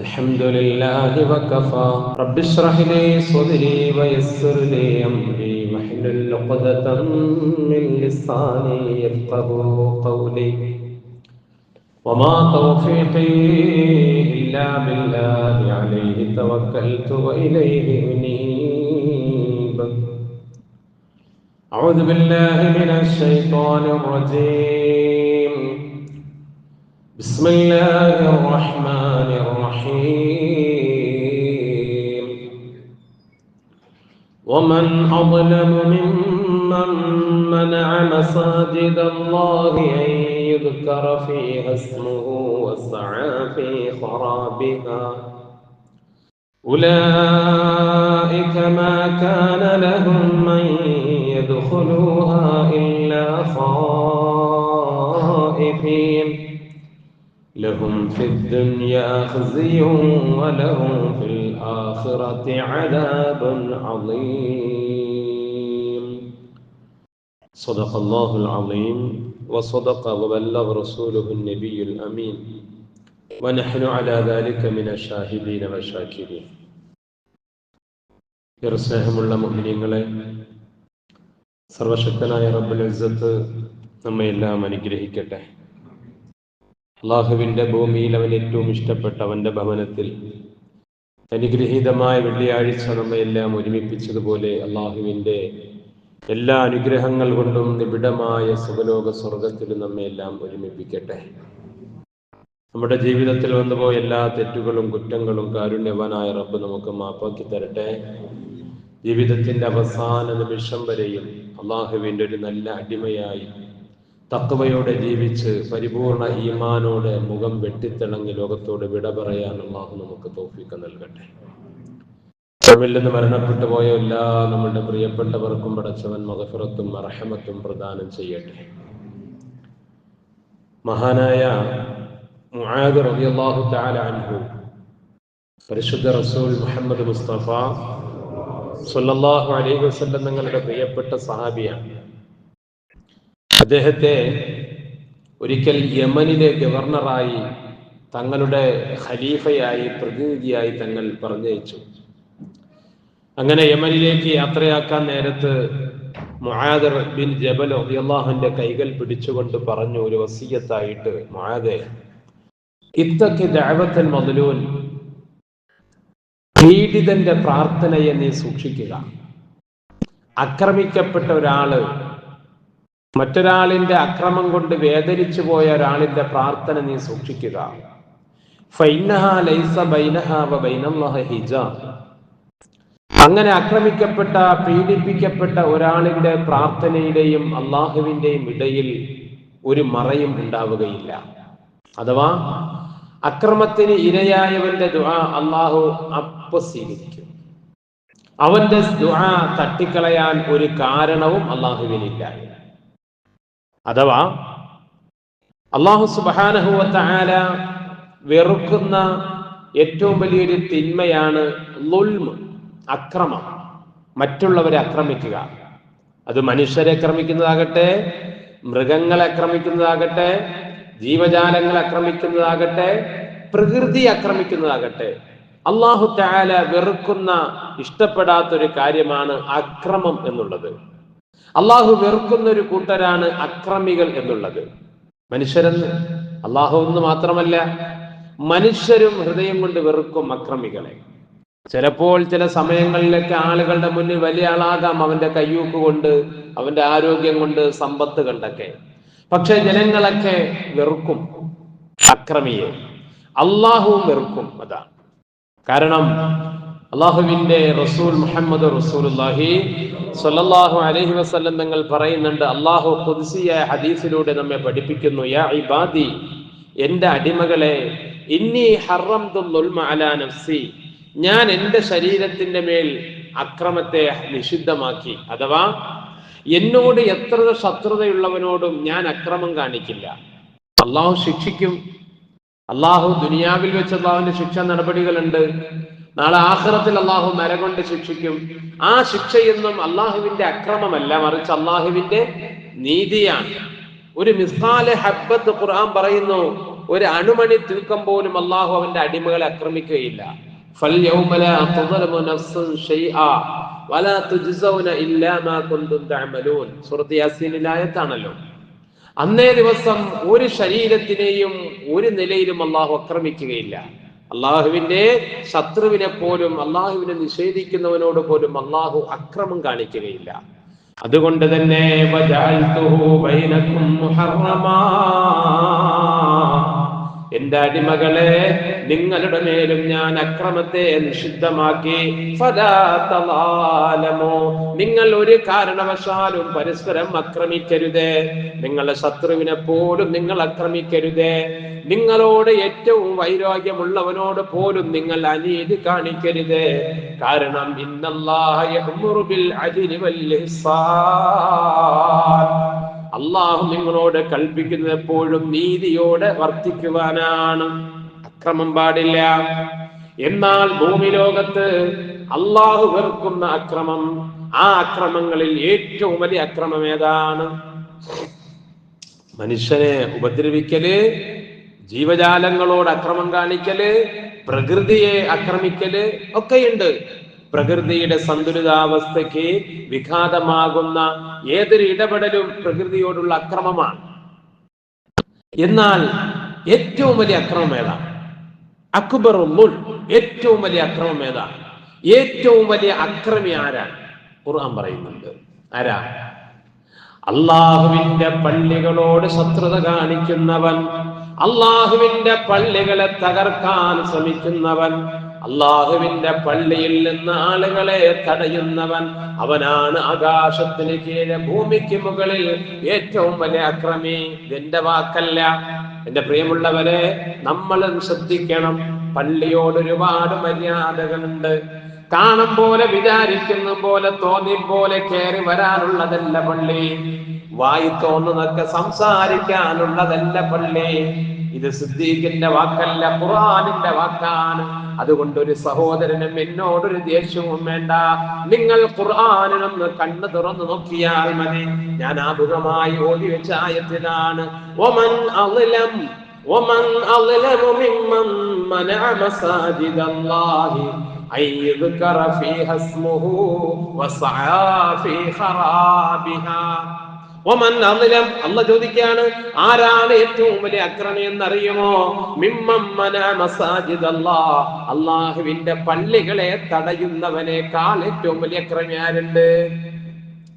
الحمد لله وكفى. رب اشرح لي صدري ويسر لي أمري. واحلل عقدة من لساني يفقه قولي. وما توفيقي إلا بالله عليه توكلت وإليه أنيب. أعوذ بالله من الشيطان الرجيم. بسم الله الرحمن الرحيم. ومن أظلم ممن منع مساجد الله أن يذكر فيها اسمه وسعى في خرابها. أولئك ما كان لهم من يدخلوها إلا خائفين لهم في الدنيا خزي ولهم في الآخرة عذاب عظيم صدق الله العظيم وصدق وبلغ رسوله النبي الأمين ونحن على ذلك من الشاهدين والشاكرين സ്നേഹമുള്ള മുഹ്മിനിയങ്ങളെ സർവശക്തനായ റബ്ബുൽ ഇസ്സത്ത് നമ്മയെല്ലാം അനുഗ്രഹിക്കട്ടെ അള്ളാഹുവിന്റെ ഭൂമിയിൽ അവൻ ഏറ്റവും ഇഷ്ടപ്പെട്ട അവന്റെ ഭവനത്തിൽ അനുഗ്രഹീതമായ വെള്ളിയാഴ്ച നമ്മയെല്ലാം ഒരുമിപ്പിച്ചതുപോലെ അള്ളാഹുവിന്റെ എല്ലാ അനുഗ്രഹങ്ങൾ കൊണ്ടും നിബിഡമായ സുഖലോക സ്വർഗത്തിൽ നമ്മയെല്ലാം ഒരുമിപ്പിക്കട്ടെ. നമ്മുടെ ജീവിതത്തിൽ വന്നുപോയ എല്ലാ തെറ്റുകളും കുറ്റങ്ങളും കാരുണ്യവാനായ റബ്ബ് നമുക്ക് മാപ്പാക്കി തരട്ടെ. ജീവിതത്തിന്റെ അവസാന നിമിഷം വരെയും അള്ളാഹുവിന്റെ ഒരു നല്ല അടിമയായി തക്കവയോടെ ജീവിച്ച് പരിപൂർണ ഈമാനോടെ മുഖം വെട്ടിത്തിളങ്ങി ലോകത്തോട് വിട പറയാൻ അള്ളാഹു നമുക്ക് തോഫിക്ക് നൽകട്ടെ. നമ്മിൽ നിന്ന് മരണപ്പെട്ടു പോയ എല്ലാ നമ്മളുടെ പ്രിയപ്പെട്ടവർക്കും പടച്ചവൻ മകഫിറത്തും അർഹമത്തും പ്രദാനം ചെയ്യട്ടെ. മഹാനായ മുആദ് റളിയല്ലാഹു തആല അൻഹു പരിശുദ്ധ റസൂൽ മുഹമ്മദ് മുസ്തഫ സല്ലല്ലാഹു അലൈഹി വസല്ലം തങ്ങളുടെ പ്രിയപ്പെട്ട സഹാബിയാണ്. അദ്ദേഹത്തെ ഒരിക്കൽ യമനിലെ ഗവർണറായി തങ്ങളുടെ ഖലീഫയായി പ്രതിനിധിയായി തങ്ങൾ പറഞ്ഞയച്ചു. അങ്ങനെ യമനിലേക്ക് യാത്രയാക്കാൻ നേരത്ത് മുആദർ ബിൻ ജബൽ അള്ളാഹുന്റെ കൈകൾ പിടിച്ചുകൊണ്ട് പറഞ്ഞു ഒരു വസീയത്തായിട്ട് മുഹാദെ ഇത്തക്ക് ദേവത്തൻ മദ്ലൂൻ പീഡിതന്റെ പ്രാർത്ഥനയെ നീ സൂക്ഷിക്കുക. ആക്രമിക്കപ്പെട്ട ഒരാൾ മറ്റൊരാളിന്റെ അക്രമം കൊണ്ട് വേദനിച്ചു പോയ ഒരാളിന്റെ പ്രാർത്ഥന നീ സൂക്ഷിക്കുക. അങ്ങനെ ആക്രമിക്കപ്പെട്ട പീഡിപ്പിക്കപ്പെട്ട ഒരാളിന്റെ പ്രാർത്ഥനയുടെയും അള്ളാഹുവിന്റെയും ഇടയിൽ ഒരു മറയും ഉണ്ടാവുകയില്ല. അഥവാ അക്രമത്തിന് ഇരയായവന്റെ ദുആ അള്ളാഹു അപ്പ സ്വീകരിക്കും അവന്റെ ദുആ തട്ടിക്കളയാൻ ഒരു കാരണവും അള്ളാഹുവിനില്ല അഥവാ അള്ളാഹു സുബാനഹുവല വെറുക്കുന്ന ഏറ്റവും വലിയൊരു തിന്മയാണ് ലുൽമ് അക്രമം. മറ്റുള്ളവരെ ആക്രമിക്കുക അത് മനുഷ്യരെ ആക്രമിക്കുന്നതാകട്ടെ മൃഗങ്ങളെ ആക്രമിക്കുന്നതാകട്ടെ ജീവജാലങ്ങളെ ആക്രമിക്കുന്നതാകട്ടെ പ്രകൃതി ആക്രമിക്കുന്നതാകട്ടെ അള്ളാഹു താല വെറുക്കുന്ന ഇഷ്ടപ്പെടാത്തൊരു കാര്യമാണ് അക്രമം എന്നുള്ളത്. അള്ളാഹു വെറുക്കുന്ന ഒരു കൂട്ടരാണ് അക്രമികൾ എന്നുള്ളത്. മനുഷ്യരെന്ന് അള്ളാഹു എന്ന് മാത്രമല്ല മനുഷ്യരും ഹൃദയം കൊണ്ട് വെറുക്കും അക്രമികളെ. ചിലപ്പോൾ ചില സമയങ്ങളിലൊക്കെ ആളുകളുടെ മുന്നിൽ വലിയ ആളാകാം അവന്റെ കയ്യൂക്ക് കൊണ്ട് അവന്റെ ആരോഗ്യം കൊണ്ട് സമ്പത്ത് കണ്ടൊക്കെ. പക്ഷെ ജനങ്ങളൊക്കെ വെറുക്കും അക്രമിയെ. അള്ളാഹുവും വെറുക്കും അതാണ് കാരണം അള്ളാഹുവിന്റെ റസൂൽ മുഹമ്മദ് റസൂലുല്ലാഹി സ്വല്ലല്ലാഹു അലൈഹി വസല്ലം തങ്ങൾ പറയുന്നുണ്ട് അള്ളാഹു ഖുദ്സിയായ ഹദീസിലൂടെ നമ്മെ പഠിപ്പിക്കുന്നു യാ ഇബാദി എന്റെ അടിമകളെ ഇന്നി അലാ നഫ്സി ഞാൻ എന്റെ ശരീരത്തിന്റെ മേൽ അക്രമത്തെ നിഷിദ്ധമാക്കി അഥവാ എന്നോട് എത്ര ശത്രുതയുള്ളവനോടും ഞാൻ അക്രമം കാണിക്കില്ല. അള്ളാഹു ശിക്ഷിക്കും. അള്ളാഹു ദുനിയാവിൽ വെച്ച് അള്ളാഹുവിന്റെ ശിക്ഷ നടപടികളുണ്ട്. നാളെ ആഹ്റത്തിൽ അള്ളാഹു മരകൊണ്ട് ശിക്ഷിക്കും. ആ ശിക്ഷയെന്നും അള്ളാഹുവിന്റെ അക്രമമല്ല മറിച്ച് അള്ളാഹുവിന്റെ നീതിയാണ്. ഒരു മിസാലെ ഹബ്ബത്ത് ഖുർആൻ പറയുന്നു ഒരു അണുമണി തൂക്കം പോലും അള്ളാഹു അവന്റെ അടിമകളെ ആക്രമിക്കുകയില്ല. ാണല്ലോ അന്നേ ദിവസം ഒരു ശരീരത്തിനെയും ഒരു നിലയിലും അള്ളാഹു അക്രമിക്കുകയില്ല അള്ളാഹുവിന്റെ ശത്രുവിനെ പോലും അള്ളാഹുവിനെ നിഷേധിക്കുന്നവനോട് പോലും അള്ളാഹു അക്രമം കാണിക്കുകയില്ല അതുകൊണ്ട് തന്നെ. എന്റെ അടിമകളെ നിങ്ങളുടെ മേലും ഞാൻ അക്രമത്തെ നിഷിദ്ധമാക്കി. നിങ്ങൾ ഒരു കാരണവശാലും പരസ്പരം അക്രമിക്കരുതേ നിങ്ങളുടെ ശത്രുവിനെ പോലും നിങ്ങൾ അക്രമിക്കരുതേ നിങ്ങളോട് ഏറ്റവും വൈരാഗ്യമുള്ളവനോട് പോലും നിങ്ങൾ അനീതി കാണിക്കരുത്. കാരണം ഇന്നല്ലാഹ ബിൽ വൽ ഇഹ്സാൻ. അള്ളാഹു നിങ്ങളോട് കൽപ്പിക്കുന്നത് എപ്പോഴും നീതിയോടെ വർത്തിക്കുവാനാണ്. അക്രമം പാടില്ല. എന്നാൽ ഭൂമി ലോകത്ത് അള്ളാഹു വെറുക്കുന്ന അക്രമം ആ അക്രമങ്ങളിൽ ഏറ്റവും വലിയ അക്രമം ഏതാണ്? മനുഷ്യനെ ഉപദ്രവിക്കൽ ജീവജാലങ്ങളോട് അക്രമം കാണിക്കൽ പ്രകൃതിയെ ആക്രമിക്കൽ ഒക്കെയുണ്ട്. പ്രകൃതിയുടെ സന്തുലിതാവസ്ഥയ്ക്ക് വിഘാതമാകുന്ന ഏതൊരു ഇടപെടലും പ്രകൃതിയോടുള്ള അക്രമമാണ്. എന്നാൽ ഏറ്റവും വലിയ അക്രമം ഏതാ? അക്ബർ ഏറ്റവും വലിയ അക്രമം ഏതാ? ഏറ്റവും വലിയ അക്രമി ആരാണ് ഖുർആൻ പറയുന്നുണ്ട്. ആരാ? അള്ളാഹുവിന്റെ പള്ളികളോട് ശത്രുത കാണിക്കുന്നവൻ അള്ളാഹുവിന്റെ പള്ളികളെ തകർക്കാൻ ശ്രമിക്കുന്നവൻ അള്ളാഹുവിന്റെ പള്ളിയിൽ നിന്ന് ആളുകളെ തടയുന്നവൻ അവനാണ് ആകാശത്തിന് കീഴെ ഭൂമിക്ക് മുകളിൽ ഏറ്റവും വലിയ അക്രമി. എന്റെ വാക്കല്ല. എന്റെ പ്രിയമുള്ളവരെ നമ്മൾ ശ്രദ്ധിക്കണം. പള്ളിയോട് ഒരുപാട് മര്യാദകളുണ്ട്. കാണും പോലെ വിചാരിക്കുന്ന പോലെ തോന്നി പോലെ കയറി വരാനുള്ളതല്ല പള്ളി. വായി തോന്നുന്നൊക്കെ സംസാരിക്കാനുള്ളതല്ല പള്ളി. ഇത് സിദ്ദീഖിന്റെ വാക്കല്ല ഖുർആനിന്റെ വാക്കാണ് അതുകൊണ്ട് ഒരു സഹോദരനും എന്നോടൊരു ദേഷ്യവും വേണ്ട നിങ്ങൾ ഖുർആാനിനൊന്ന് കണ്ണു തുറന്നു നോക്കിയാൽ മതി ഞാൻ ആമുഖമായി ഓതി വെച്ച ആയത്തിലാണ് ഒമൻ അളിലം ومن أظلم ممن منع مساجد الله أن يذكر فيها اسمه وسعى في خرابها ഒമൻ അന്നിലം അല്ല ചോദിക്കാണ് ആരാണ് ഏറ്റവും വലിയ അക്രമി എന്നറിയുമോ? മിമ്മമ്മന മസാജിദ് അല്ലാ അള്ളാഹുവിന്റെ പള്ളികളെ തടയുന്നവനേക്കാൾ ഏറ്റവും വലിയ അക്രമി ആരുണ്ട്?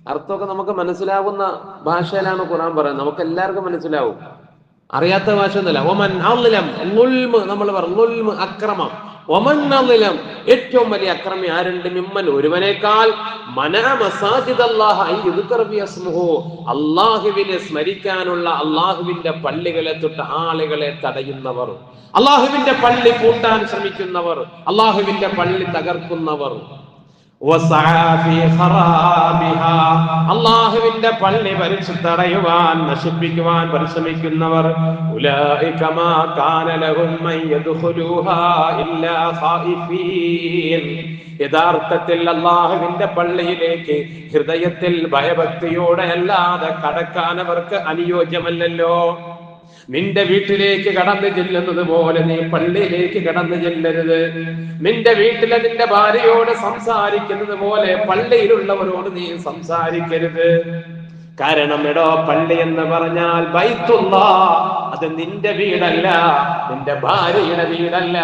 അർത്ഥമൊക്കെ നമുക്ക് മനസ്സിലാവുന്ന ഭാഷയിലാണ് ഖുറാൻ പറയുന്നത്. നമുക്ക് എല്ലാവർക്കും മനസ്സിലാവും. അറിയാത്ത ഭാഷ ഒന്നുമില്ല ഒമൻ അള്ളിലം നമ്മൾ പറഞ്ഞു അക്രമം. അള്ളിലം ഏറ്റവും വലിയ അക്രമി ആരുണ്ട്? മിമ്മൻ. ഒരുവനേക്കാൾ അള്ളാഹുവിനെ സ്മരിക്കാനുള്ള അള്ളാഹുവിന്റെ പള്ളികളെ തൊട്ട് ആളുകളെ തടയുന്നവർ. അള്ളാഹുവിന്റെ പള്ളി പൂട്ടാൻ ശ്രമിക്കുന്നവർ. അള്ളാഹുവിന്റെ പള്ളി തകർക്കുന്നവർ. അള്ളാഹുവിന്റെ പള്ളി പരിശു തടയുവാൻ നശിപ്പിക്കുവാൻ പരിശ്രമിക്കുന്നവർ യഥാർത്ഥത്തിൽ അള്ളാഹുവിന്റെ പള്ളിയിലേക്ക് ഹൃദയത്തിൽ ഭയഭക്തിയോടെ അല്ലാതെ കടക്കാൻ അവർക്ക് അനുയോജ്യമല്ലല്ലോ. നിന്റെ വീട്ടിലേക്ക് കടന്നു ചെല്ലുന്നത് പോലെ നീ പള്ളിയിലേക്ക് കടന്നു ചെല്ലരുത്. നിന്റെ വീട്ടിലെ നിന്റെ ഭാര്യയോട് സംസാരിക്കുന്നത് പോലെ പള്ളിയിലുള്ളവരോട് നീ സംസാരിക്കരുത്. കാരണം എടോ പള്ളി എന്ന് പറഞ്ഞാൽ ബൈത്തുള്ള. അത് നിന്റെ വീടല്ല നിന്റെ ഭാര്യയുടെ വീടല്ല.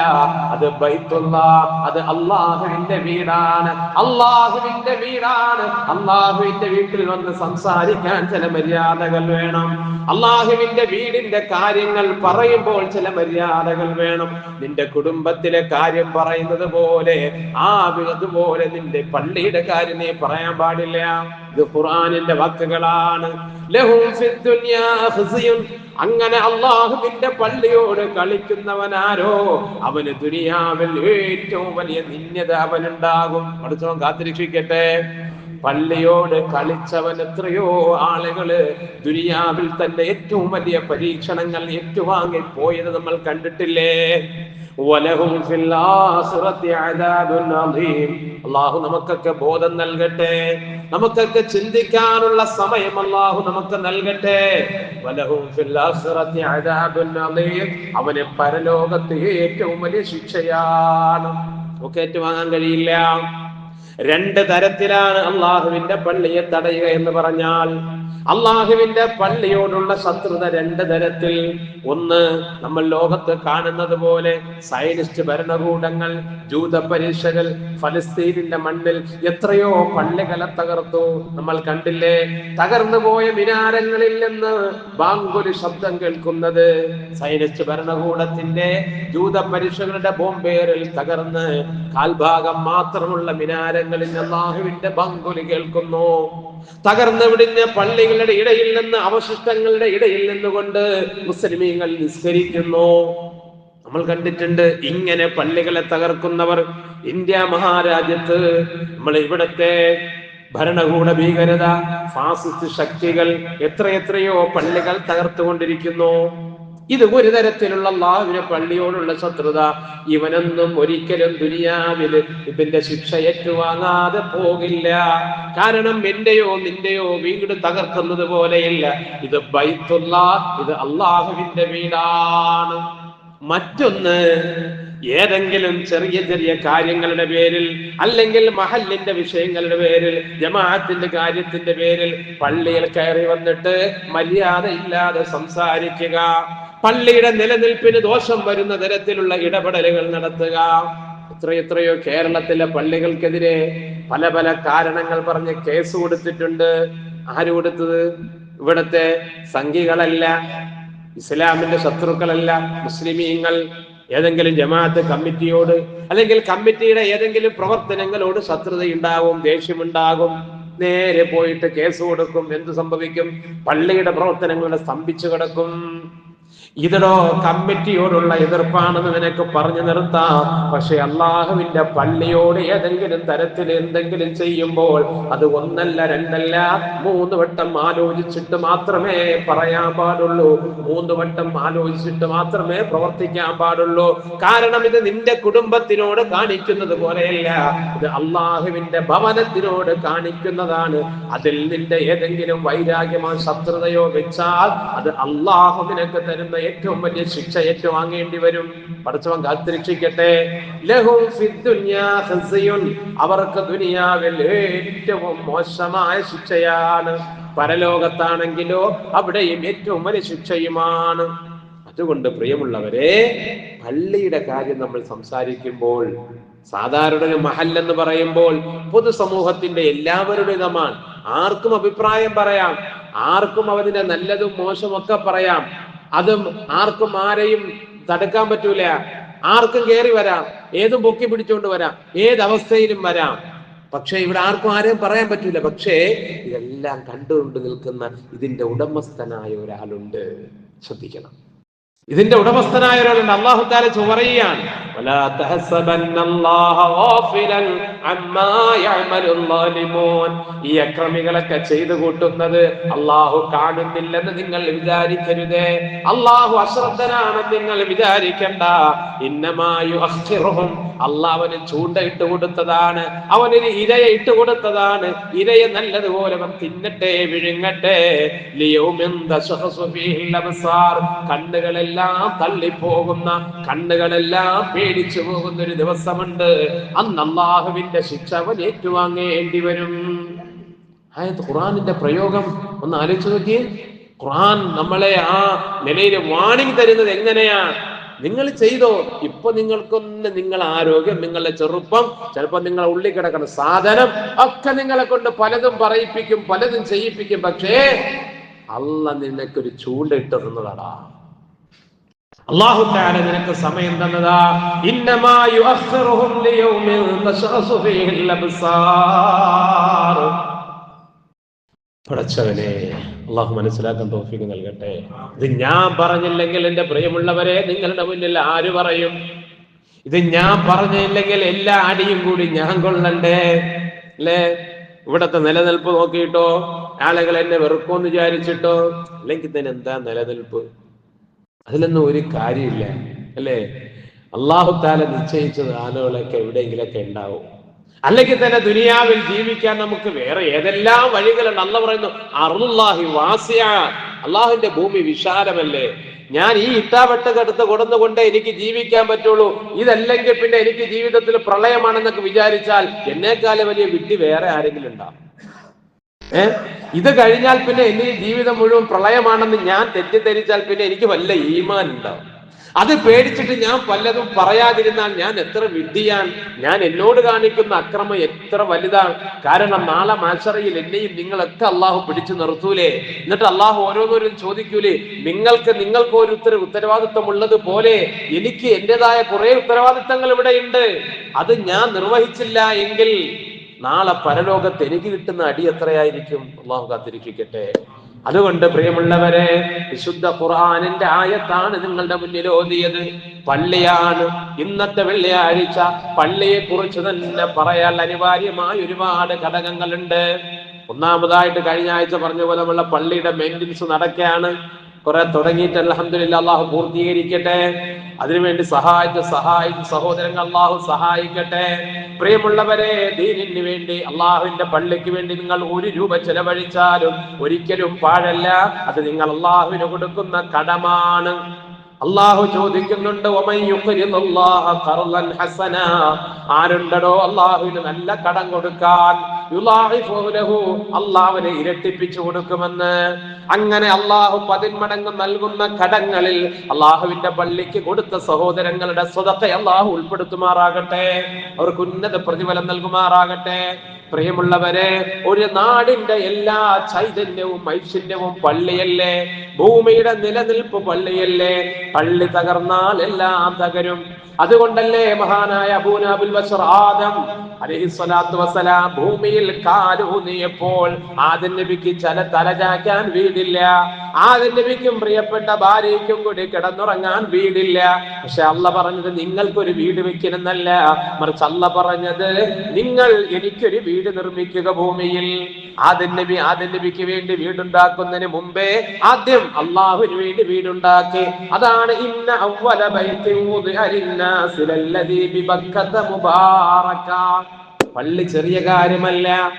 അത് ബൈത്തുള്ള അത് അള്ളാഹുവിന്റെ വീടാണ്. അള്ളാഹുവിന്റെ വീടാണ്. അള്ളാഹുവിന്റെ വീട്ടിൽ വന്ന് സംസാരിക്കാൻ ചില മര്യാദകൾ വേണം. അള്ളാഹുവിന്റെ വീടിന്റെ കാര്യങ്ങൾ പറയുമ്പോൾ ചില മര്യാദകൾ വേണം. നിന്റെ കുടുംബത്തിലെ കാര്യം പറയുന്നത് പോലെ ആ അതുപോലെ നിന്റെ പള്ളിയുടെ കാര്യം നീ പറയാൻ പാടില്ല. ഇത് ഖുർആനിന്റെ വാക്കുകളാണ്. അങ്ങനെ അള്ളാഹുവിന്റെ പള്ളിയോട് കളിക്കുന്നവനാരോ? അവന് ദുനിയാവിൽ ഏറ്റവും വലിയ നിന്യത അവനുണ്ടാകും. പഠിച്ചവൻ കാത്തിരക്ഷിക്കട്ടെ. പള്ളിയോട് കളിച്ചവൻ എത്രയോ ആളുകൾ ദുനിയാവിൽ തന്നെ ഏറ്റവും വലിയ പരീക്ഷണങ്ങൾ ഏറ്റുവാങ്ങി പോയത് നമ്മൾ കണ്ടിട്ടില്ലേ? അല്ലാഹു നമുക്കൊക്കെ ബോധം നൽകട്ടെ. നമുക്കൊക്കെ ചിന്തിക്കാനുള്ള സമയം അല്ലാഹു നമുക്ക് നൽകട്ടെ. അവന് പരലോകത്ത് ഏറ്റവും വലിയ ശിക്ഷയാണ്. നമുക്ക് ഏറ്റുവാങ്ങാൻ കഴിയില്ല. രണ്ട് തരത്തിലാണ് അള്ളാഹുവിന്റെ പള്ളിയെ തടയുക എന്ന് പറഞ്ഞാൽ. അള്ളാഹുവിന്റെ പള്ളിയോടുള്ള ശത്രുത രണ്ട് തരത്തിൽ. ഒന്ന് നമ്മൾ ലോകത്ത് കാണുന്നത് പോലെ സയനിസ്റ്റ് ഭരണകൂടങ്ങൾ ജൂത പരീക്ഷകൾ ഫലസ്തീനിന്റെ മണ്ണിൽ എത്രയോ പള്ളികളെ തകർത്തു. നമ്മൾ കണ്ടില്ലേ? തകർന്നു പോയ മിനാരങ്ങളിൽ നിന്ന് ബാങ്കുലി ശബ്ദം കേൾക്കുന്നത്. സൈനിസ്റ്റ് ഭരണകൂടത്തിന്റെ ജൂത പരീക്ഷകളുടെ ബോംബേറിൽ തകർന്ന് കാൽഭാഗം മാത്രമുള്ള മിനാരങ്ങളിൽ അള്ളാഹുവിന്റെ ബാങ്കുലി കേൾക്കുന്നു. തകർന്നു വിടിഞ്ഞ പള്ളികളുടെ ഇടയിൽ നിന്ന് അവശിഷ്ടങ്ങളുടെ ഇടയിൽ നിന്നുകൊണ്ട് മുസ്ലിമീങ്ങൾ നിസ്കരിക്കുന്നു. നമ്മൾ കണ്ടിട്ടുണ്ട് ഇങ്ങനെ പള്ളികളെ തകർക്കുന്നവർ ഇന്ത്യ മഹാരാജ്യത്ത്. നമ്മൾ ഇവിടത്തെ ഭരണകൂട ഭീകരത ഫാസിസ്റ്റ് ശക്തികൾ എത്രയെത്രയോ പള്ളികൾ തകർത്തുകൊണ്ടിരിക്കുന്നു. ഇത് ഒരു തരത്തിലുള്ള അള്ളാഹുവിനെ പള്ളിയോടുള്ള ശത്രുത. ഇവനൊന്നും ഒരിക്കലും ദുനിയാവിൽ ഇതിന്റെ ശിക്ഷ ഏറ്റുവാങ്ങാതെ പോകില്ല. കാരണം എന്റെയോ നിന്റെയോ വീട് തകർക്കുന്നത് പോലെയില്ല. ഇത് ബൈത്തുള്ള ഇത് അള്ളാഹുവിന്റെ വീടാണ്. മറ്റൊന്ന് ഏതെങ്കിലും ചെറിയ ചെറിയ കാര്യങ്ങളുടെ പേരിൽ അല്ലെങ്കിൽ മഹല്ലിന്റെ വിഷയങ്ങളുടെ പേരിൽ ജമാഅത്തിന്റെ കാര്യത്തിന്റെ പേരിൽ പള്ളിയിൽ കയറി വന്നിട്ട് മര്യാദയില്ലാതെ സംസാരിക്കുക. പള്ളിയുടെ നിലനിൽപ്പിന് ദോഷം വരുന്ന തരത്തിലുള്ള ഇടപെടലുകൾ നടത്തുക. എത്രയെത്രയോ കേരളത്തിലെ പള്ളികൾക്കെതിരെ പല പല കാരണങ്ങൾ പറഞ്ഞ് കേസ് കൊടുത്തിട്ടുണ്ട്. ആര് കൊടുത്തത്? ഇവിടത്തെ സംഘികളല്ല ഇസ്ലാമിന്റെ ശത്രുക്കളല്ല മുസ്ലിമീങ്ങൾ. ഏതെങ്കിലും ജമാഅത്ത് കമ്മിറ്റിയോട് അല്ലെങ്കിൽ കമ്മിറ്റിയുടെ ഏതെങ്കിലും പ്രവർത്തനങ്ങളോട് ശത്രുതയുണ്ടാകും ദേഷ്യമുണ്ടാകും. നേരെ പോയിട്ട് കേസ് കൊടുക്കും. എന്ത് സംഭവിക്കും? പള്ളിയുടെ പ്രവർത്തനങ്ങളുടെ സ്തംഭിച്ചു കിടക്കും. ഇതിടോ കമ്മിറ്റിയോടുള്ള എതിർപ്പാണെന്ന് നിനക്ക് പറഞ്ഞു നിർത്താം. പക്ഷെ അള്ളാഹുവിന്റെ പള്ളിയോട് ഏതെങ്കിലും തരത്തിൽ എന്തെങ്കിലും ചെയ്യുമ്പോൾ അത് ഒന്നല്ല രണ്ടല്ല മൂന്ന് വട്ടം ആലോചിച്ചിട്ട് മാത്രമേ പറയാൻ പാടുള്ളൂ. മൂന്ന് വട്ടം ആലോചിച്ചിട്ട് മാത്രമേ പ്രവർത്തിക്കാൻ പാടുള്ളൂ. കാരണം ഇത് നിന്റെ കുടുംബത്തിനോട് കാണിക്കുന്നത് പോലെയല്ല. ഇത് അള്ളാഹുവിന്റെ ഭവനത്തിനോട് കാണിക്കുന്നതാണ്. അതിൽ നിന്റെ ഏതെങ്കിലും വൈരാഗ്യമോ ശത്രുതയോ വെച്ചാൽ അത് അള്ളാഹു നിനക്ക് തരുന്ന ഏറ്റവും വലിയ ശിക്ഷ ഏറ്റുവാങ്ങേണ്ടി വരും. പഠിച്ചവൻ കാത്തിരക്ഷിക്കട്ടെ. അവർക്ക് ദുനിയാവിൽ ഏറ്റവും മോശമായ ശിക്ഷയാണ്. പരലോകത്താണെങ്കിലോ അവിടെയും ഏറ്റവും വലിയ ശിക്ഷയുമാണ്. അതുകൊണ്ട് പ്രിയമുള്ളവരെ പള്ളിയുടെ കാര്യം നമ്മൾ സംസാരിക്കുമ്പോൾ സാധാരണ ഒരു മഹൽ എന്ന് പറയുമ്പോൾ പൊതുസമൂഹത്തിന്റെ എല്ലാവരുടേതുമാണ്. ആർക്കും അഭിപ്രായം പറയാം. ആർക്കും അവതിന്റെ നല്ലതും മോശമൊക്കെ പറയാം. അതും ആർക്കും ആരെയും തടുക്കാൻ പറ്റൂല. ആർക്കും കയറി വരാം. ഏതും പൊക്കി പിടിച്ചുകൊണ്ട് വരാം. ഏതവസ്ഥയിലും വരാം. പക്ഷെ ഇവിടെ ആർക്കും ആരെയും പറയാൻ പറ്റൂല. പക്ഷേ ഇതെല്ലാം കണ്ടുകൊണ്ട് നിൽക്കുന്ന ഇതിന്റെ ഉടമസ്ഥനായ ഒരാളുണ്ട്. ശ്രദ്ധിക്കണം. ഇതിന്റെ ഉടമസ്ഥനായ ഒരാളുണ്ട്. അള്ളാഹു താല പറയുകയാണ് ഈ അക്രമികളൊക്കെ ചെയ്തു കൂട്ടുന്നത് അള്ളാഹു കാണുന്നില്ലെന്ന് നിങ്ങൾ വിചാരിക്കരുതേ. അള്ളാഹു അശ്രദ്ധനാണെന്ന് നിങ്ങൾ വിചാരിക്കണ്ട. ഇന്നമായു അഹ്റുഹും അള്ളാഹ് ചൂണ്ട ഇട്ട് കൊടുത്തതാണ്. അവനൊരു ഇരയെ ഇട്ട് കൊടുത്തതാണ്. ഇരയെ നല്ലതുപോലെ അവൻ തിന്നട്ടെ വിഴുങ്ങട്ടെ. കണ്ണുകളെല്ലാം തള്ളിപ്പോകുന്ന കണ്ണുകളെല്ലാം പേടിച്ചു പോകുന്ന ഒരു ദിവസമുണ്ട്. അന്ന് അള്ളാഹുവിന്റെ ശിക്ഷ അവൻ ഏറ്റുവാങ്ങേണ്ടി വരും ആയത് ഖുറാനിന്റെ പ്രയോഗം ഒന്ന് ആലോചിച്ചു നോക്കിയേ. ഖുറാൻ നമ്മളെ ആ നിലയിൽ വാണിംഗ് തരുന്നത് എങ്ങനെയാ? നിങ്ങൾ ചെയ്തോ? ഇപ്പൊ നിങ്ങൾക്കൊന്ന് നിങ്ങൾ ആരോഗ്യം നിങ്ങളുടെ ചെറുപ്പം ചിലപ്പോ നിങ്ങളെ ഉള്ളിൽ കിടക്കുന്ന സാധനം ഒക്കെ നിങ്ങളെ കൊണ്ട് പലതും പറയിപ്പിക്കും പലതും ചെയ്യിപ്പിക്കും. പക്ഷേ അല്ല നിനക്കൊരു തന്നതാടാ. അള്ളാഹു താല നിനക്ക് സമയം തന്നതാ. പടച്ചവനെ അള്ളാഹു മനസ്സിലാക്കാൻ തോഫിക്ക് നൽകട്ടെ. ഇത് ഞാൻ പറഞ്ഞില്ലെങ്കിൽ എന്റെ പ്രിയമുള്ളവരെ നിങ്ങളുടെ മുന്നിൽ ആര് പറയും? ഇത് ഞാൻ പറഞ്ഞില്ലെങ്കിൽ എല്ലാ അടിയും കൂടി ഞാൻ കൊള്ളണ്ടേ? അല്ലേ? ഇവിടത്തെ നിലനിൽപ്പ് നോക്കിയിട്ടോ? ആളുകൾ എന്നെ വെറുക്കുമെന്ന് വിചാരിച്ചിട്ടോ? അല്ലെങ്കിൽ തന്നെ എന്താ നിലനിൽപ്പ്? അതിലൊന്നും ഒരു കാര്യമില്ല. അല്ലേ? അള്ളാഹു താല നിശ്ചയിച്ചത് ആളുകളൊക്കെ എവിടെയെങ്കിലൊക്കെ ഉണ്ടാവും. അല്ലെങ്കിൽ തന്നെ ദുനിയാവിൽ ജീവിക്കാൻ നമുക്ക് വേറെ ഏതെല്ലാം വഴികളുണ്ട്. അല്ല പറയുന്നു അറുല്ലാഹി വാസിയ. അള്ളാഹുവിന്റെ ഭൂമി വിശാലമല്ലേ? ഞാൻ ഈ ഇട്ടാവട്ടക്കടുത്ത് കൊടുന്നുകൊണ്ട് എനിക്ക് ജീവിക്കാൻ പറ്റുള്ളൂ. ഇതല്ലെങ്കിൽ പിന്നെ എനിക്ക് ജീവിതത്തിൽ പ്രളയമാണെന്നൊക്കെ വിചാരിച്ചാൽ എന്നെക്കാളും വലിയ വിട്ടി വേറെ ആരെങ്കിലും ഉണ്ടാവും. ഏ? ഇത് കഴിഞ്ഞാൽ പിന്നെ എന്റെ ജീവിതം മുഴുവൻ പ്രളയമാണെന്ന് ഞാൻ തെറ്റിദ്ധരിച്ചാൽ പിന്നെ എനിക്ക് വല്ല ഈമാൻ ഉണ്ടാവും. അത് പേടിച്ചിട്ട് ഞാൻ പലതും പറയാതിരുന്നാൽ ഞാൻ എത്ര വിദ്യയാൻ ഞാൻ എന്നോട് കാണിക്കുന്ന അക്രമം എത്ര വലുതാണ്. കാരണം നാളെ മാൽസറയിൽ എന്നെയും നിങ്ങളൊക്കെ അള്ളാഹു പിടിച്ചു നിർത്തൂലേ. എന്നിട്ട് അള്ളാഹു ഓരോന്നോരും ചോദിക്കൂലേ നിങ്ങൾക്ക് നിങ്ങൾക്ക് ഒരു ഉത്തര ഉത്തരവാദിത്വം ഉള്ളത് പോലെ എനിക്ക് എന്റെതായ കുറെ ഉത്തരവാദിത്തങ്ങൾ ഇവിടെ ഉണ്ട് അത് ഞാൻ നിർവഹിച്ചില്ല എങ്കിൽ നാളെ പരലോകത്ത് എനിക്ക് കിട്ടുന്ന അടി എത്രയായിരിക്കും? അള്ളാഹു കാത്തിരിക്കട്ടെ. അതുകൊണ്ട് പ്രിയമുള്ളവരെ വിശുദ്ധ ഖുർആാനിന്റെ ആയത്താണ് നിങ്ങളുടെ മുന്നിൽ ഓതിയത്. പള്ളിയാണ് ഇന്നത്തെ വെള്ളിയാഴ്ച. പള്ളിയെ കുറിച്ച് തന്നെ പറയാൻ അനിവാര്യമായ ഒരുപാട് ഘടകങ്ങളുണ്ട്. ഒന്നാമതായിട്ട് കഴിഞ്ഞ ആഴ്ച പറഞ്ഞ പോലെ പള്ളിയുടെ മെയിന്റനൻസ് നടക്കുകയാണ്. കുറെ തുടങ്ങിയിട്ട് അലഹമില്ല അള്ളാഹു പൂർത്തീകരിക്കട്ടെ. അതിനുവേണ്ടി സഹായിച്ച സഹായിച്ച സഹോദരങ്ങൾ അള്ളാഹു സഹായിക്കട്ടെ. പ്രിയമുള്ളവരെ ദീനിന് വേണ്ടി അള്ളാഹുവിന്റെ പള്ളിക്ക് വേണ്ടി നിങ്ങൾ ഒരു രൂപ ചെലവഴിച്ചാലും ഒരിക്കലും പാഴല്ല. അത് നിങ്ങൾ അള്ളാഹുവിന് കൊടുക്കുന്ന കടമാണ്. അള്ളാഹു ചോദിക്കുന്നുണ്ട് ആരുണ്ടടോ അള്ളാഹുവിന് നല്ല കടം കൊടുക്കാൻ. അള്ളാഹുവിനെ ഇരട്ടിപ്പിച്ചു കൊടുക്കുമെന്ന്. അങ്ങനെ അള്ളാഹു പതിന്മടങ്ങ് നൽകുന്ന കടങ്ങളിൽ അള്ളാഹുവിന്റെ പള്ളിക്ക് കൊടുത്ത സഹോദരങ്ങളുടെ സ്വതത്തെ അള്ളാഹു ഉൾപ്പെടുത്തുമാറാകട്ടെ. അവർക്ക് ഉന്നത പ്രതിഫലം നൽകുമാറാകട്ടെ. പ്രിയമുള്ളവരെ ഒരു നാടിന്റെ എല്ലാ ചൈതന്യവും ഐശ്വര്യവും പള്ളിയല്ലേ? ഭൂമിയുടെ നിലനിൽപ്പ് പള്ളിയല്ലേ? പള്ളി തകർന്നാൽ എല്ലാം തകരും. അതുകൊണ്ടല്ലേ മഹാനായ അബൂനാബുൽ ബഷർ ആദം അലഹിസ്വലാത്തു വസ്സലാം ഭൂമിയിൽ കാലൂന്നിയപ്പോൾ ആദ്യ നബിക്ക് ചില തലചാക്കാൻ വീടില്ല. ആദ്യ നബിക്കും പ്രിയപ്പെട്ട ഭാര്യയ്ക്കും കൂടി കിടന്നുറങ്ങാൻ വീടില്ല. പക്ഷെ അല്ല പറഞ്ഞത് നിങ്ങൾക്കൊരു വീട് വെക്കണമെന്നല്ല. മറിച്ച് അല്ല പറഞ്ഞത് നിങ്ങൾ എനിക്കൊരു വീട് നിർമ്മിക്കുക ഭൂമിയിൽ. ആദ്യ നബി ആദ്യ നബിക്ക് വേണ്ടി വീടുണ്ടാക്കുന്നതിന് മുമ്പേ ആദ്യം അള്ളാഹുവിന് വേണ്ടി വീടുണ്ടാക്കി. അതാണ് ഇന്ന അവല പള്ളി ചെറിയ കാര്യമല്ല.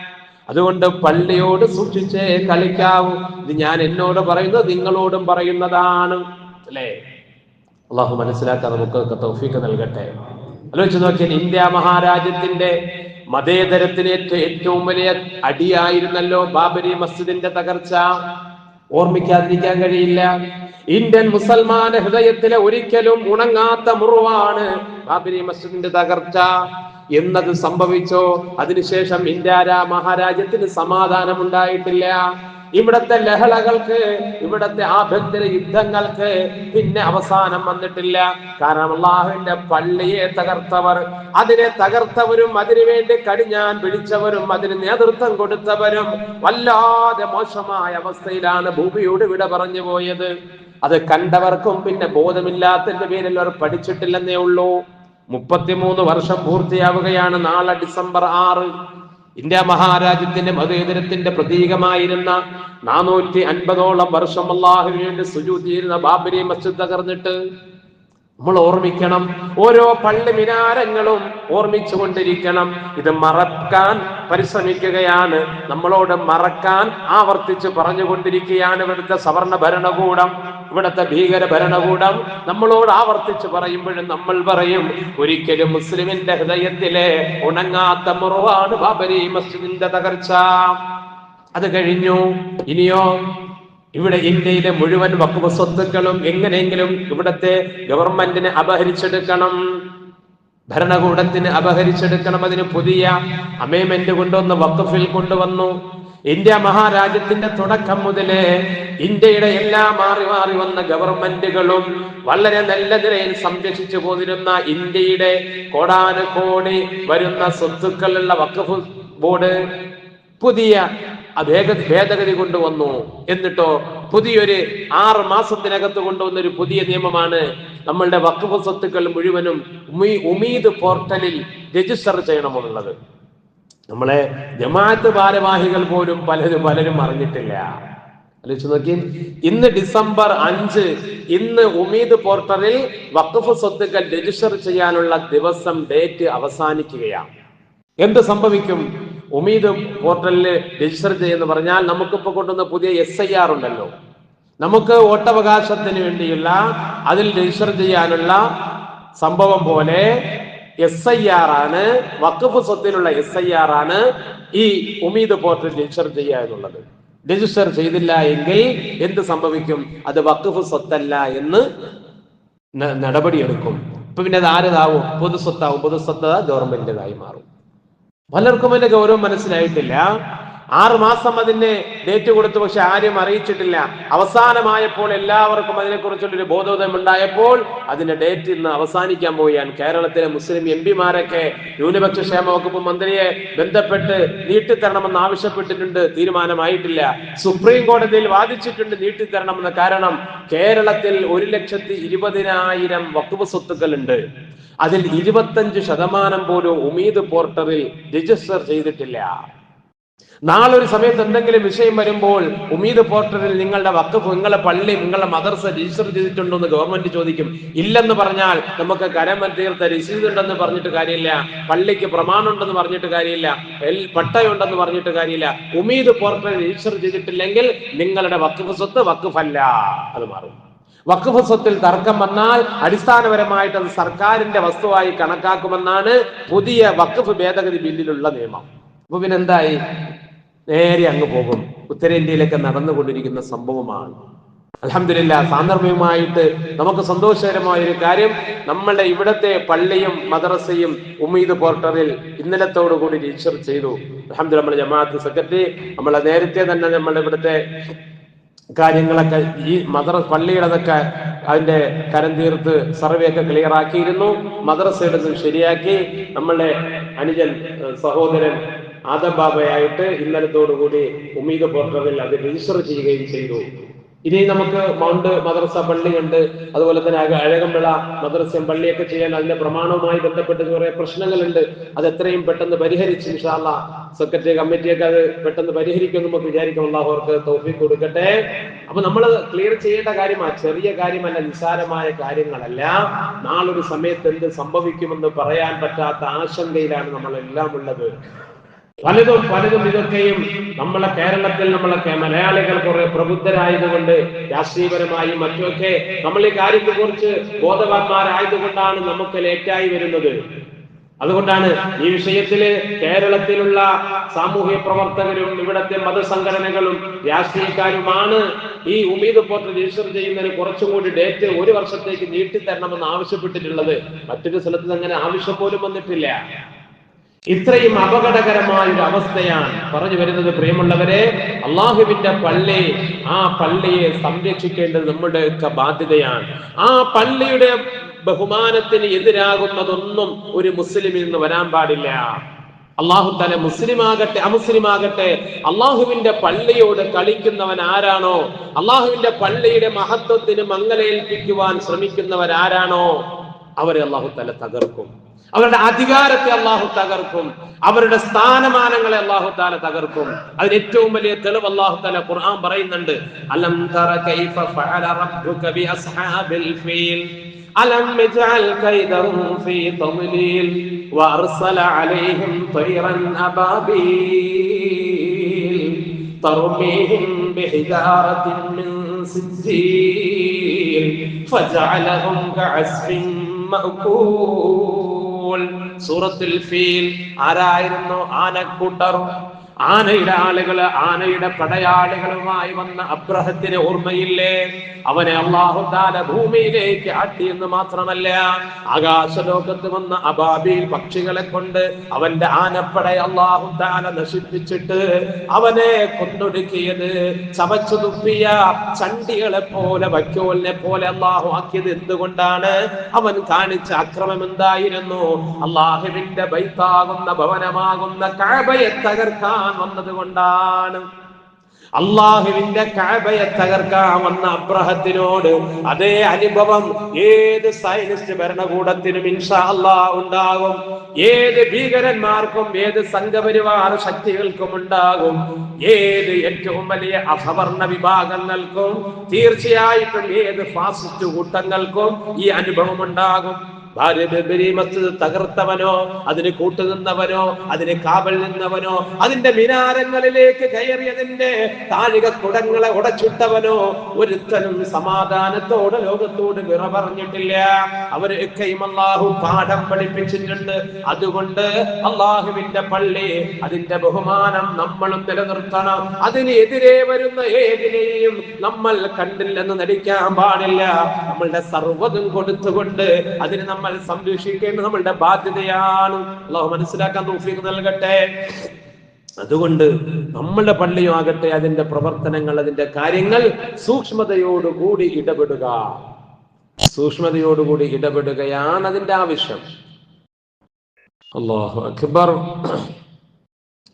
അതുകൊണ്ട് പള്ളിയോട് സൂക്ഷിച്ചേ കളിക്കാവൂ. ഇത് ഞാൻ എന്നോട് പറയുന്നത് നിങ്ങളോടും പറയുന്നതാണ്. അല്ലേ? അള്ളാഹു മനസ്സിലാക്കാൻ നമുക്ക് തൗഫീക്ക് നൽകട്ടെ. ആലോചിച്ച് നോക്കിയാൽ ഇന്ത്യ മഹാരാജ്യത്തിന്റെ മതേതരത്തിന് ഏറ്റവും വലിയ അടിയായിരുന്നല്ലോ ബാബരി മസ്ജിദിന്റെ തകർച്ച. ഓർമ്മിക്കാതിരിക്കാൻ കഴിയില്ല. ഇന്ത്യൻ മുസൽമാന ഹൃദയത്തിലെ ഒരിക്കലും ഉണങ്ങാത്ത മുറിവാണ് ബാബരി മസ്ജിദിന്റെ തകർച്ച. എന്നത് സംഭവിച്ചോ? അതിനുശേഷം ഇന്ത്യ മഹാരാജ്യത്തിന് സമാധാനം ഉണ്ടായിട്ടില്ല ഇവിടത്തെ ലഹളകൾക്ക് ഇവിടത്തെ ആഭ്യന്തര യുദ്ധങ്ങൾക്ക് പിന്നെ അവസാനം വന്നിട്ടില്ല. കാരണം അള്ളാഹുവിന്റെ പള്ളിയെ തകർത്തവർ അതിനെ തകർത്തവരും അതിനുവേണ്ടി കടിഞ്ഞാൻ പിടിച്ചവരും അതിന് നേതൃത്വം കൊടുത്തവരും വല്ലാതെ മോശമായ അവസ്ഥയിലാണ് ഭൂമിയോട് വിട പറഞ്ഞു പോയത്. അത് കണ്ടവർക്കും പിന്നെ ബോധമില്ലാത്തതിന്റെ പേരിൽ അവർ പഠിച്ചിട്ടില്ലെന്നേ ഉള്ളൂ. മുപ്പത്തിമൂന്ന് വർഷം പൂർത്തിയാവുകയാണ് നാളെ ഡിസംബർ ആറ്. ഇന്ത്യ മഹാരാജ്യത്തിന്റെ മതേതരത്തിന്റെ പ്രതീകമായിരുന്ന നാനൂറ്റി അൻപതോളം വർഷം അള്ളാഹുവിന് വേണ്ടി സുജൂതിയിരുന്ന ബാബരി മസ്ജിദ് തകർന്നിട്ട് നമ്മൾ ഓർമ്മിക്കണം. ഓരോ പള്ളി മിനാരങ്ങളും ഓർമ്മിച്ചുകൊണ്ടിരിക്കണം ഇത് മറക്കാൻ പരിശ്രമിക്കുകയാണ്. നമ്മളോട് മറക്കാൻ ആവർത്തിച്ച് പറഞ്ഞുകൊണ്ടിരിക്കുകയാണ് ഇവിടുത്തെ സവർണ ഭരണകൂടം ഇവിടുത്തെ ഭീകര ഭരണകൂടം. നമ്മളോട് ആവർത്തിച്ച് പറയുമ്പോഴും നമ്മൾ പറയും ഒരിക്കലും മുസ്ലിമിന്റെ ഹൃദയത്തിലെ ഉണങ്ങാത്ത മുറിവാണ് ബാബരി മസ്ജിദിന്റെ തകർച്ച. അത് കഴിഞ്ഞു. ഇനിയോ ഇവിടെ ഇന്ത്യയിലെ മുഴുവൻ വക്കുവ സ്വത്തുക്കളും എങ്ങനെയെങ്കിലും ഇവിടത്തെ ഗവൺമെന്റിനെ അപഹരിച്ചെടുക്കണം. ഭരണകൂടത്തിന് അപഹരിച്ചെടുക്കണം. അതിന് പുതിയ അമേമെന്റ് കൊണ്ടുവന്ന് വക്കഫിൽ കൊണ്ടുവന്നു. ഇന്ത്യ മഹാരാജ്യത്തിന്റെ തുടക്കം മുതലേ ഇന്ത്യയുടെ എല്ലാ മാറി മാറി വന്ന ഗവൺമെന്റുകളും വളരെ നല്ല നിലയിൽ സംരക്ഷിച്ചു പോന്നിരുന്ന ഇന്ത്യയുടെ കോടാനുകോടി വരുന്ന സ്വത്തുക്കളുള്ള വക്കഫ് ബോർഡ് പുതിയ ഭേദഗതി കൊണ്ടുവന്നു എന്നിട്ടോ പുതിയൊരു ആറ് മാസത്തിനകത്ത് കൊണ്ടുവന്ന ഒരു പുതിയ നിയമമാണ് നമ്മളുടെ വക്കുവ സ്വത്തുക്കൾ മുഴുവനും ഉമീദ് പോർട്ടലിൽ രജിസ്റ്റർ ചെയ്യണമെന്നുള്ളത് നമ്മളെ ജമാഅത്ത് ഭാരവാഹികൾ പോലും പലരും പലരും അറിഞ്ഞിട്ടില്ല. നോക്കി. ഇന്ന് ഡിസംബർ അഞ്ച് ഇന്ന് ഉമീദ് പോർട്ടലിൽ വഖഫ് സ്വത്തുക്കൾ രജിസ്റ്റർ ചെയ്യാനുള്ള ദിവസം ഡേറ്റ് അവസാനിക്കുകയാണ്. എന്ത് സംഭവിക്കും? ഉമീദ് പോർട്ടലിൽ രജിസ്റ്റർ ചെയ്യുന്ന പറഞ്ഞാൽ നമുക്കിപ്പോ കൊണ്ടുവന്ന പുതിയ എസ് ഐ ആർ ഉണ്ടല്ലോ. നമുക്ക് വോട്ടവകാശത്തിന് വേണ്ടിയുള്ള അതിൽ രജിസ്റ്റർ ചെയ്യാനുള്ള സംഭവം പോലെ എസ് ഐ ആർ ആണ് വഖഫ് സ്വത്തിലുള്ള എസ് ഐ ആർ ആണ് ഈ ഉമീദ് പോർട്ടൽ രജിസ്റ്റർ ചെയ്യുക എന്നുള്ളത്. രജിസ്റ്റർ ചെയ്തില്ല എങ്കിൽ എന്ത് സംഭവിക്കും? അത് വഖഫ് സ്വത്തല്ല എന്ന് നടപടിയെടുക്കും. ഇപ്പൊ പിന്നെ അത് ആരതാവും? പൊതു പൊതുസ്വത്ത ഗവൺമെന്റിന്റെതായി മാറും. പലർക്കും അതിന്റെ ഗൗരവം മനസ്സിലായിട്ടില്ല. ആറ് മാസം അതിന് ഡേറ്റ് കൊടുത്തു പക്ഷെ ആരും അറിയിച്ചിട്ടില്ല. അവസാനമായപ്പോൾ എല്ലാവർക്കും അതിനെക്കുറിച്ചുള്ളൊരു ബോധോദയം ഉണ്ടായപ്പോൾ അതിന്റെ ഡേറ്റ് ഇന്ന് അവസാനിക്കാൻ പോവുകയാണ്. കേരളത്തിലെ മുസ്ലിം എം പിമാരൊക്കെ ന്യൂനപക്ഷ ക്ഷേമ വകുപ്പ് മന്ത്രിയെ ബന്ധപ്പെട്ട് നീട്ടിത്തരണമെന്ന് ആവശ്യപ്പെട്ടിട്ടുണ്ട്. തീരുമാനമായിട്ടില്ല. സുപ്രീം കോടതിയിൽ വാദിച്ചിട്ടുണ്ട് നീട്ടിത്തരണമെന്ന. കാരണം കേരളത്തിൽ ഒരു ലക്ഷത്തി ഇരുപതിനായിരം വകുപ്പ് സ്വത്തുക്കളുണ്ട്. അതിൽ ഇരുപത്തഞ്ച് ശതമാനം പോലും ഉമീദ് പോർട്ടറിൽ രജിസ്റ്റർ ചെയ്തിട്ടില്ല. നാളെ ഒരു സമയത്ത് എന്തെങ്കിലും വിഷയം വരുമ്പോൾ ഉമീദ് പോർട്ടലിൽ നിങ്ങളുടെ വക്കഫ് നിങ്ങളുടെ പള്ളി നിങ്ങളുടെ മദർസ രജിസ്റ്റർ ചെയ്തിട്ടുണ്ടോ എന്ന് ഗവൺമെന്റ് ചോദിക്കും. ഇല്ലെന്ന് പറഞ്ഞാൽ നമുക്ക് കരം തീർത്ത രസീത് ഉണ്ടെന്ന് പറഞ്ഞിട്ട് കാര്യമില്ല. പള്ളിക്ക് പ്രമാണം ഉണ്ടെന്ന് പറഞ്ഞിട്ട് കാര്യമില്ല. പട്ടയുണ്ടെന്ന് പറഞ്ഞിട്ട് കാര്യമില്ല. ഉമീദ് പോർട്ടലിൽ രജിസ്റ്റർ ചെയ്തിട്ടില്ലെങ്കിൽ നിങ്ങളുടെ വക്കഫ് സ്വത്ത് വക്കഫല്ല അത് മാറും. വഖഫ് സ്വത്തിൽ തർക്കം വന്നാൽ അടിസ്ഥാനപരമായിട്ട് അത് സർക്കാരിന്റെ വസ്തുവായി കണക്കാക്കുമെന്നാണ് പുതിയ വഖഫ് ഭേദഗതി ബില്ലിലുള്ള നിയമം. അപ്പൊ പിന്നെ എന്തായി നേരെ അങ്ങ് പോകും. ഉത്തരേന്ത്യയിലൊക്കെ നടന്നുകൊണ്ടിരിക്കുന്ന സംഭവമാണ്. അലഹമില്ല സാന്ദർഭികമായിട്ട് നമുക്ക് സന്തോഷകരമായ ഒരു കാര്യം നമ്മളുടെ ഇവിടത്തെ പള്ളിയും മദ്രസയും ഉമീദ് പോർട്ടറിൽ ഇന്നലത്തോടു കൂടി രജിസ്റ്റർ ചെയ്തു. അലഹമ്മദ് നമ്മുടെ ജമാഅത്ത് സെക്രട്ടറി നമ്മളെ നേരത്തെ തന്നെ നമ്മളുടെ ഇവിടുത്തെ കാര്യങ്ങളൊക്കെ ഈ മദ്ര പള്ളിയുടെതൊക്കെ അതിന്റെ കരം തീർത്ത് സർവേ ഒക്കെ ക്ലിയർ ആക്കിയിരുന്നു മദ്രസയുടെ ശരിയാക്കി. നമ്മളുടെ അനുജൻ സഹോദരൻ ആദബാബയായിട്ട് ഇന്നലത്തോടുകൂടി ഉമീദ് പോർട്ടറിൽ അത് രജിസ്റ്റർ ചെയ്യുകയും ചെയ്തു. ഇനി നമുക്ക് മൗണ്ട് മദ്രസ പള്ളിയുണ്ട് അതുപോലെ തന്നെ അഴകമ്പിള മദ്രസയും പള്ളിയൊക്കെ ചെയ്യാൻ അതിന്റെ പ്രമാണവുമായി ബന്ധപ്പെട്ട് കുറെ പ്രശ്നങ്ങളുണ്ട്. അത് എത്രയും പെട്ടെന്ന് പരിഹരിച്ച് ഇൻഷാല്ല സെക്രട്ടറി കമ്മിറ്റിയൊക്കെ അത് പെട്ടെന്ന് പരിഹരിക്കും നമുക്ക് വിചാരിക്കും. അള്ളാഹു അവർക്ക് തോഫിക്ക് കൊടുക്കട്ടെ. അപ്പൊ നമ്മൾ ക്ലിയർ ചെയ്യേണ്ട കാര്യമാ ചെറിയ കാര്യമല്ല നിസ്സാരമായ കാര്യങ്ങളല്ല. നാളൊരു സമയത്ത് എന്ത് സംഭവിക്കുമെന്ന് പറയാൻ പറ്റാത്ത ആശങ്കയിലാണ് നമ്മളെല്ലാം ഉള്ളത്. പലതും പലതും ഇതൊക്കെയും നമ്മളെ കേരളത്തിൽ നമ്മളെ മലയാളികൾ കുറെ പ്രബുദ്ധരായതുകൊണ്ട് രാഷ്ട്രീയപരമായി മറ്റുമൊക്കെ നമ്മൾ ഈ കാര്യത്തെ കുറിച്ച് ബോധവാന്മാരായതുകൊണ്ടാണ് നമുക്ക് ലേറ്റായി വരുന്നത്. അതുകൊണ്ടാണ് ഈ വിഷയത്തിൽ കേരളത്തിലുള്ള സാമൂഹ്യ പ്രവർത്തകരും ഇവിടത്തെ മതസംഘടനകളും രാഷ്ട്രീയക്കാരുമാണ് ഈ ഉമീദ് പോർട്ട് രജിസ്റ്റർ ചെയ്യുന്നതിന് കുറച്ചും കൂടി ഡേറ്റ് ഒരു വർഷത്തേക്ക് നീട്ടിത്തരണമെന്ന് ആവശ്യപ്പെട്ടിട്ടുള്ളത്. മറ്റൊരു സ്ഥലത്ത് അങ്ങനെ ആവശ്യം പോലും വന്നിട്ടില്ല. ഇത്രയും അപകടകരമായ ഒരു അവസ്ഥയാണ് പറഞ്ഞു വരുന്നത് പ്രിയമുള്ളവരെ. അള്ളാഹുവിന്റെ പള്ളി ആ പള്ളിയെ സംരക്ഷിക്കേണ്ടത് നമ്മുടെ ഒക്കെ ബാധ്യതയാണ്. ആ പള്ളിയുടെ ബഹുമാനത്തിന് എതിരാകുന്നതൊന്നും ഒരു മുസ്ലിമിൽ നിന്ന് വരാൻ പാടില്ല. അള്ളാഹു തല മുസ്ലിം ആകട്ടെ അമുസ്ലിം ആകട്ടെ അള്ളാഹുവിന്റെ പള്ളിയോട് കളിക്കുന്നവൻ ആരാണോ? അള്ളാഹുവിന്റെ പള്ളിയുടെ മഹത്വത്തിന് മങ്ങലേൽപ്പിക്കുവാൻ ശ്രമിക്കുന്നവരാരാണോ അവരെ അള്ളാഹു തല തകർക്കും. അവരുടെ അധികാരത്തെ അള്ളാഹു തകർക്കും. അവരുടെ സ്ഥാനമാനങ്ങളെ അള്ളാഹു താല തകർക്കും. അതിന് ഏറ്റവും വലിയ തെളിവ് അള്ളാഹു താല ഖുർആൻ പറയുന്നുണ്ട്. അലം തറ കൈഫ ഫഅല റബ്ബുക ബി അസ്ഹാബിൽ ഫീൽ? അലം യജഅൽ കൈദഹും ഫീ തദ്ലീൽ? വഅർസല അലൈഹിം തൈറൻ അബാബീൽ? തർമീഹിം ബിഹിജാറത്തിൻ മിൻ സിജ്ജീൽ? ഫജഅലഹും കഅസ്ഫിൻ മഅകൂൽ സൂറത്തുൽ ഫീൽ ആരായിരുന്നു ആനക്കൂട്ടർ ആനയുടെ ആളുകൾ ആനയുടെ പടയാളികളുമായി വന്ന അബ്രഹത്തിന് ഓർമ്മയില്ലേ? അവനെ അള്ളാഹു ഭൂമിയിലേക്ക് ആട്ടി എന്ന് മാത്രമല്ല ആകാശലോകത്ത് വന്ന അബാബിയിൽ പക്ഷികളെ കൊണ്ട് അവന്റെ ആനപ്പട അള്ളാഹു താല നശിപ്പിച്ചിട്ട് അവനെ കൊണ്ടൊടുക്കിയത് ചവച്ചു തുപ്പിയ ചണ്ടികളെ പോലെ വക്കോലിനെ പോലെ അള്ളാഹു ആക്കിയത് എന്തുകൊണ്ടാണ്? അവൻ കാണിച്ച അക്രമം എന്തായിരുന്നു? അള്ളാഹുവിന്റെ ബൈത്താകുന്ന ഭവനമാകുന്ന കഴബയെ തകർക്കാൻ വന്നത് കൊണ്ടാണ് അള്ളാഹുവിന്റെ കാബയെ തകർക്കാൻ വന്ന അബ്രഹത്തിനോട് അതേ അനുഭവം ഏത് സയനിസ്റ്റ് ഭരണകൂടത്തിനും ഇൻഷാ അള്ളാഹ് ഉണ്ടാകും. ഏത് ഭീകരന്മാർക്കും ഏത് സംഘപരിവാർ ശക്തികൾക്കും ഉണ്ടാകും. ഏത് ഏറ്റവും വലിയ അസവർണ വിഭാഗങ്ങൾക്കും തീർച്ചയായിട്ടും ഏത് ഫാസിസ്റ്റ് കൂട്ടങ്ങൾക്കും ഈ അനുഭവം ഉണ്ടാകും. ബബരി മസ്ജിദ് തകർത്തവനോ അതിന് കൂട്ടുനിന്നവനോ അതിന് കാവൽ നിന്നവനോ അതിന്റെ മിനാരങ്ങളിലേക്ക് കയറിയതിന്റെ താഴിക കുടങ്ങളെ ഉടച്ചിട്ടവനോ ഒരുത്തനും സമാധാനത്തോടെ ലോകത്തോട് വിറ പറഞ്ഞിട്ടില്ല. അവരൊക്കെയും അള്ളാഹു പാഠം പഠിപ്പിച്ചിട്ടുണ്ട്. അതുകൊണ്ട് അള്ളാഹുവിന്റെ പള്ളി അതിന്റെ ബഹുമാനം നമ്മളും നിലനിർത്തണം. അതിനെതിരെ വരുന്ന ഏതിനെയും നമ്മൾ കണ്ടില്ലെന്ന് നടിക്കാൻ പാടില്ല. നമ്മളുടെ സർവതും കൊടുത്തുകൊണ്ട് അതിന് നമ്മൾ സംരക്ഷിക്കേണ്ടത് നമ്മളുടെ ബാധ്യതയാണ്. അള്ളാഹു മനസ്സിലാക്കാൻ തോഫീക്ക് നൽകട്ടെ. അതുകൊണ്ട് നമ്മളുടെ പള്ളിയും ആകട്ടെ അതിന്റെ പ്രവർത്തനങ്ങൾ അതിന്റെ കാര്യങ്ങൾ സൂക്ഷ്മതയോടുകൂടി ഇടപെടുക. സൂക്ഷ്മതയോടുകൂടി ഇടപെടുകയാണ് അതിന്റെ ആവശ്യം. അള്ളാഹു അക്ബർ.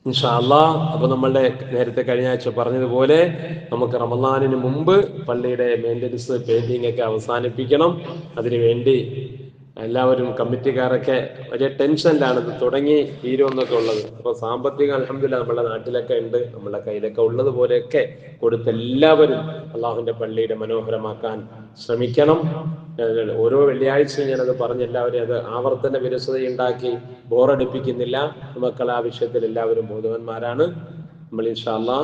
ഇൻഷാ അല്ലാ അപ്പൊ നമ്മളുടെ നേരത്തെ കഴിഞ്ഞ ആഴ്ച പറഞ്ഞതുപോലെ നമുക്ക് റമദാനിന് മുമ്പ് പള്ളിയുടെ മെയിന്റനൻസ് പെയിന്റിംഗ് ഒക്കെ അവസാനിപ്പിക്കണം. അതിനു വേണ്ടി എല്ലാവരും കമ്മിറ്റിക്കാരൊക്കെ വലിയ ടെൻഷനിലാണ്. ഇത് തുടങ്ങി തീരുമെന്നൊക്കെ ഉള്ളത്. അപ്പൊ സാമ്പത്തികം അലഹമില്ല നമ്മുടെ നാട്ടിലൊക്കെ ഉണ്ട്. നമ്മുടെ കയ്യിലൊക്കെ ഉള്ളത് പോലെയൊക്കെ കൊടുത്ത് എല്ലാവരും അള്ളാഹുവിന്റെ പള്ളിയുടെ മനോഹരമാക്കാൻ ശ്രമിക്കണം. ഓരോ വെള്ളിയാഴ്ചയും ഞാനത് പറഞ്ഞ് എല്ലാവരും അത് ആവർത്തന വിരസതയുണ്ടാക്കി ബോറടിപ്പിക്കുന്നില്ല. മക്കൾ ആ വിഷയത്തിൽ എല്ലാവരും ബോധവന്മാരാണ്. നമ്മൾ ഇൻഷാ അല്ലാ